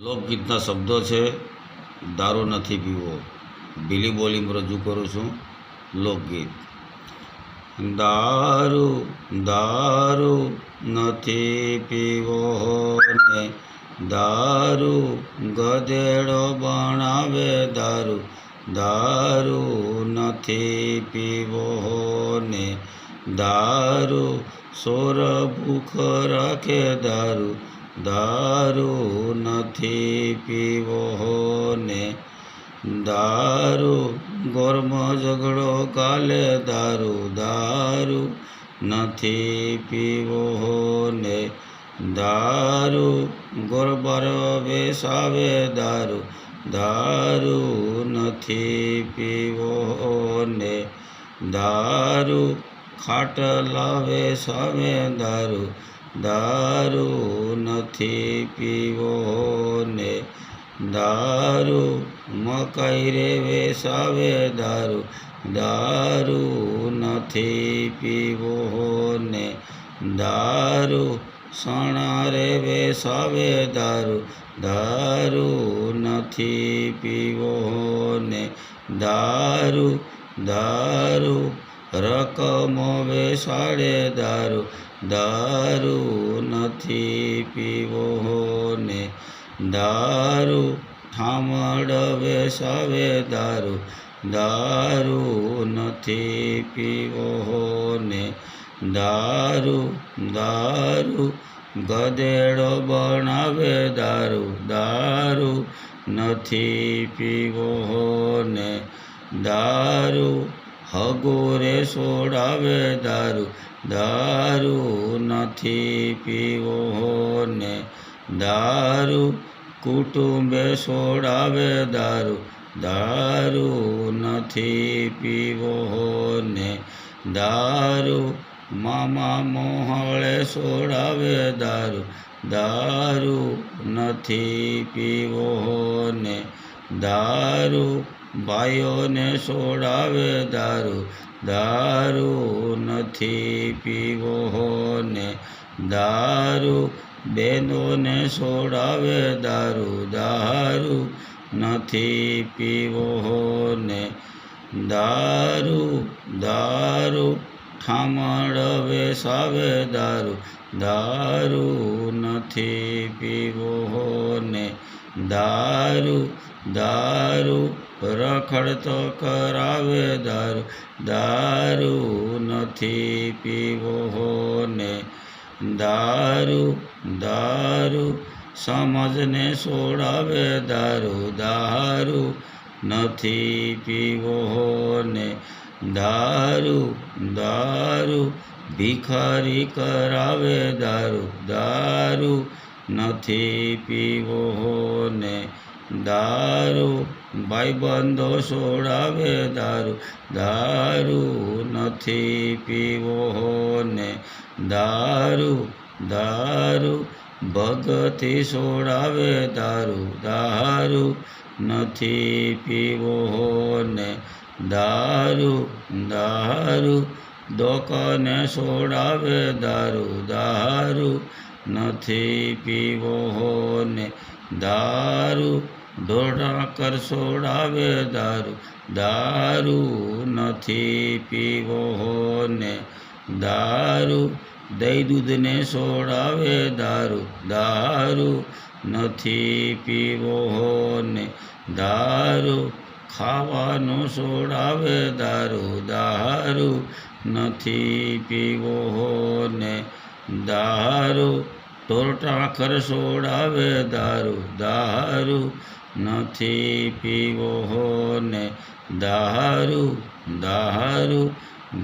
લોકગીતના શબ્દો છે, દારૂ નથી પીવો. ભીલી બોલીમાં રજૂ કરું છું, લોકગીત. દારૂ દારૂ નથી પીવો ને દારૂ ગધેડો બનાવે દારૂ. દારૂ નથી પીવો ને દારૂ સોર ભૂખ રાખે દારૂ. દારૂ નથી પીવો ને. દારૂ, ગોરમ ઝઘડો કાલે દારૂ દારૂ નથી પીવો ને. દારૂ, ગોરબાર બેસાવે દારૂ દારૂ નથી પીવો ને. દારૂ, ખાટ લાવે સામે દારૂ દારૂ નથી પીવો ને દારૂ મકાઈ રે વેસાવે દારૂ. દારૂ નથી પીવો ને દારૂ સણા રે વેસાવે દારૂ. દારૂ નથી પીવો ને દારૂ દારૂ રકમ વેસાડે દારૂ. દારૂ નથી પીવો ને દારૂ ઠામડવે સવે દારૂ. દારૂ નથી પીવો ને દારૂ દારૂ ગધેડો બનાવે દારૂ. દારૂ નથી પીવો ને દારૂ હગોરે સોડાવે દારૂ. દારૂ નથી પીવો ને દારૂ કુટુંબે સોડાવે દારૂ. દારૂ નથી પીવો ને દારૂ મામા મોહળે સોડાવે દારૂ. દારૂ નથી પીવો ને દારૂ ભાઈઓને છોડાવે દારૂ. દારૂ નથી પીવો ને દારૂ બહેનોને છોડાવે દારૂ. દારૂ નથી પીવો ને દારૂ દારૂ ઠામડવે વેસાવે દારૂ. દારૂ નથી પીવો ને દારૂ દારૂ રખડતો કરાવે દારૂ. દારૂ નથી પીવો ને દારૂ દારૂ સમજને સોડાવે દારૂ. દારૂ નથી પીવો ને દારૂ દારૂ ભિખારી કરાવે દારૂ. દારૂ નથી પીવો ને દારૂ, ભાઈબંધો સોડાવે દારૂ. દારૂ નથી પીવો ને. દારૂ દારૂ ભગતી સોડાવે દારૂ. દારૂ નથી પીવો ને. દારૂ દારૂ દોકાને સોડાવે દારૂ. દારૂ નથી પીવો ને. દારૂ ઢોળા કરસોડાવે દારૂ. દારૂ નથી પીવો ને દારૂ દહીં દૂધને સોડાવે દારૂ. દારૂ નથી પીવો ને દારૂ ખાવાનું સોડાવે દારૂ. દારૂ નથી પીવો ને દારૂ ટોરટાખર સોડાવે દારૂ દારૂ નથી પીવો ને દારૂ દારૂ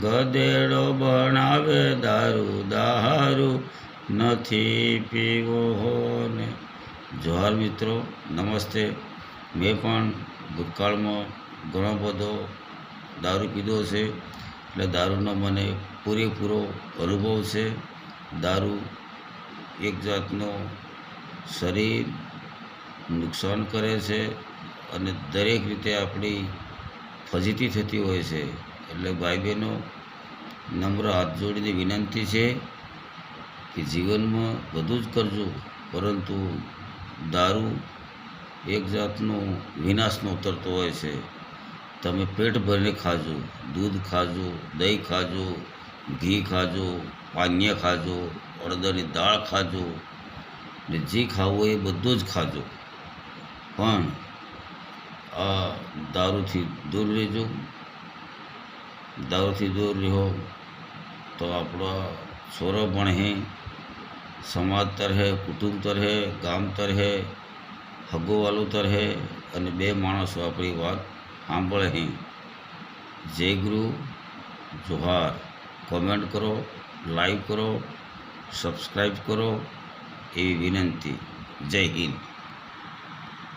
ગધેડો બનાવે દારૂ દારૂ નથી પીવો ને જોહાર મિત્રો, નમસ્તે. મેં પણ ભૂતકાળમાં ઘણો બધો દારૂ પીધો છે. એટલે દારૂનો મને પૂરેપૂરો અનુભવ છે. દારૂ એક જાતનું શરીર નુકસાન કરે છે અને દરેક રીતે આપણી ફજીતી થતી હોય છે. એટલે ભાઈ બહેનો નમ્ર હાથ જોડીને વિનંતી છે કે જીવનમાં બધું જ કરજો, પરંતુ દારૂ એક જાતનો વિનાશનો ઉતરતો હોય છે. તમે પેટ ભરીને ખાજો, દૂધ ખાજો, દહીં ખાજો, ઘી ખાજો, પાન્ય ખાજો અડદની દાળ ખાજો ને જે ખાવું એ બધું જ ખાજો. પણ આ દારૂથી દૂર રહેજો. દારૂથી દૂર રહો તો આપણા છોરો ભણે સમાજ તરહે, કુટુંબ તરહે, ગામ તરહે હગોવાલું તરહે અને બે માણસો આપણી વાત સાંભળે હે. જય ગુરુ. જોહાર. કોમેન્ટ કરો લાઈક કરો સબસ્ક્રાઈબ કરો એવી વિનંતી. જય હિન્દ.